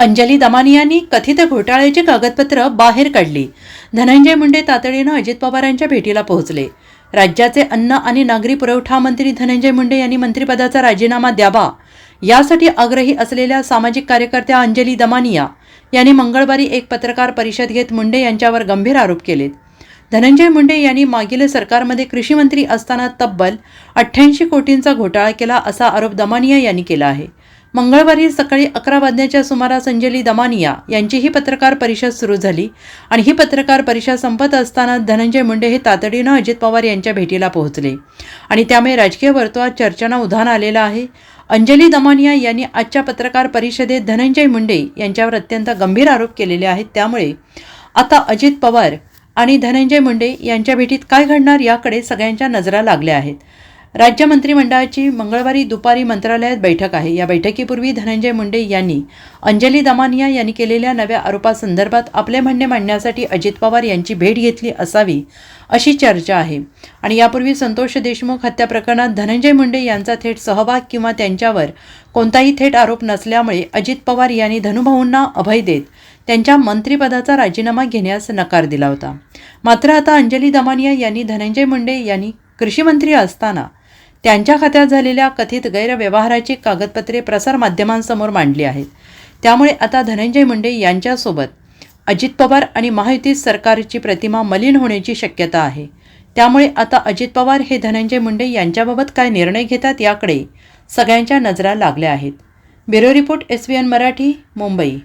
अंजली दमानियांनी कथित घोटाळ्याची कागदपत्र बाहेर काढली. धनंजय मुंडे तातडीनं अजित पवारांच्या भेटीला पोहोचले. राज्याचे अन्न आणि नागरी पुरवठा मंत्री धनंजय मुंडे यांनी मंत्रिपदाचा राजीनामा द्यावा. यासाठी आग्रही असलेल्या सामाजिक कार्यकर्त्या अंजली दमानिया यांनी मंगळवारी एक पत्रकार परिषद घेत मुंडे यांच्यावर गंभीर आरोप केलेत. धनंजय मुंडे यांनी मागील सरकारमध्ये कृषी मंत्री असताना तब्बल अठ्ठ्याऐंशी कोटींचा घोटाळा केला असा आरोप दमानिया यांनी केला आहे. मंगळवारी सकाळी अकरा वाजण्याच्या सुमारास अंजली दमानिया यांचीही पत्रकार परिषद सुरू झाली आणि ही पत्रकार परिषद संपत असताना धनंजय मुंडे हे तातडीनं अजित पवार यांच्या भेटीला पोहोचले. आणि त्यामुळे राजकीय वर्तुळात चर्चांना उधाण आलेलं आहे. अंजली दमानिया यांनी आजच्या पत्रकार परिषदेत धनंजय मुंडे यांच्यावर अत्यंत गंभीर आरोप केलेले आहेत. त्यामुळे आता अजित पवार आणि धनंजय मुंडे यांच्या भेटीत काय घडणार याकडे सगळ्यांच्या नजरा लागल्या आहेत. राज्य मंत्रिमंडळाची मंगळवारी दुपारी मंत्रालयात बैठक आहे. या बैठकीपूर्वी धनंजय मुंडे यांनी अंजली दमानिया यांनी केलेल्या नव्या आरोपासंदर्भात आपले म्हणणे मांडण्यासाठी अजित पवार यांची भेट घेतली असावी अशी चर्चा आहे. आणि यापूर्वी संतोष देशमुख हत्या प्रकरणात धनंजय मुंडे यांचा थेट सहभाग किंवा त्यांच्यावर कोणताही थेट आरोप नसल्यामुळे अजित पवार यांनी धनुभाऊंना अभय देत त्यांच्या मंत्रिपदाचा राजीनामा घेण्यास नकार दिला होता. मात्र आता अंजली दमानिया यांनी धनंजय मुंडे यांनी कृषीमंत्री असताना त्यांच्या खात्यात झालेल्या कथित गैरव्यवहाराची कागदपत्रे प्रसारमाध्यमांसमोर मांडली आहेत. त्यामुळे आता धनंजय मुंडे यांच्यासोबत अजित पवार आणि महायुती सरकारची प्रतिमा मलिन होण्याची शक्यता आहे. त्यामुळे आता अजित पवार हे धनंजय मुंडे यांच्याबाबत काय निर्णय घेतात याकडे सगळ्यांच्या नजरा लागल्या आहेत. Bureau report S Marathi Mumbai.